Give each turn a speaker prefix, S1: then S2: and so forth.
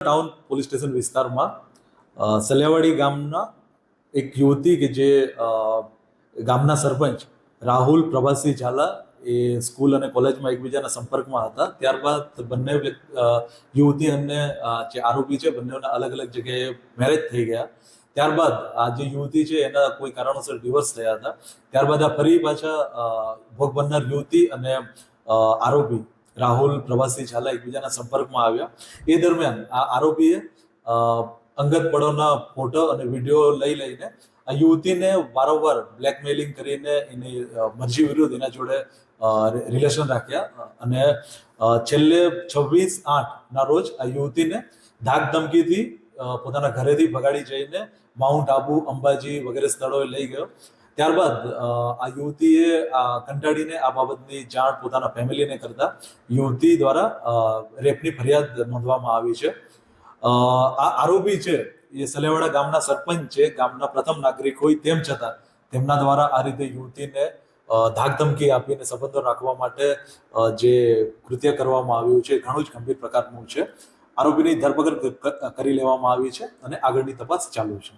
S1: Town police station વિસ્તારમાં અ, સલિયાવાડી ગામના એક યુવતી કે જે ગામના સરપંચ રાહુલ પ્રભાસી ઝાલા એ સ્કૂલ અને કોલેજમાં એકબીજાના સંપર્કમાં હતા. ત્યારબાદ બંને યુવતી અને જે આરોપી છે બંનેના અલગ અલગ જગ્યાએ મેરેજ થઈ ગયા. ત્યારબાદ આ જે યુવતી છે એના કોઈ કારણોસર ડિવોર્સ થયા હતા. ત્યારબાદ આ ફરી પાછા ભોગ બનનાર યુવતી અને આરોપી રાહુલ પ્રવાસી ઝાલા એકબીજાના સંપર્કમાં આવ્યા. એ દરમિયાન આ આરોપીએ અંગત પળોના ફોટો અને વીડિયો લઈ લઈને આ યુવતીને વારંવાર બ્લેકમેલિંગ કરીને એની મરજી વિરુદ્ધ એના જોડે રિલેશન રાખ્યા. અને છેલ્લે છવ્વીસ આઠ ના રોજ આ યુવતીને ધાક ધમકીથી પોતાના ઘરેથી ભગાડી જઈને માઉન્ટ આબુ અંબાજી વગેરે સ્થળોએ લઈ ગયો. ત્યારબાદ આ યુવતીએ આ કંટાળીને આ બાબતની જાણ પોતાના ફેમિલીને કરતા યુવતી દ્વારા રેપની ફરિયાદ નોંધવામાં આવી છે. આ આરોપી છે, એ સલેવાડા ગામના સરપંચ છે, ગામના પ્રથમ નાગરિક હોય તેમ છતાં તેમના દ્વારા આ રીતે યુવતીને ધાકધમકી આપીને સંબંધો રાખવા માટે જે કૃત્ય કરવામાં આવ્યું છે ઘણું જ ગંભીર પ્રકારનું છે. આરોપીની ધરપકડ કરી લેવામાં આવી છે અને આગળની તપાસ ચાલુ છે.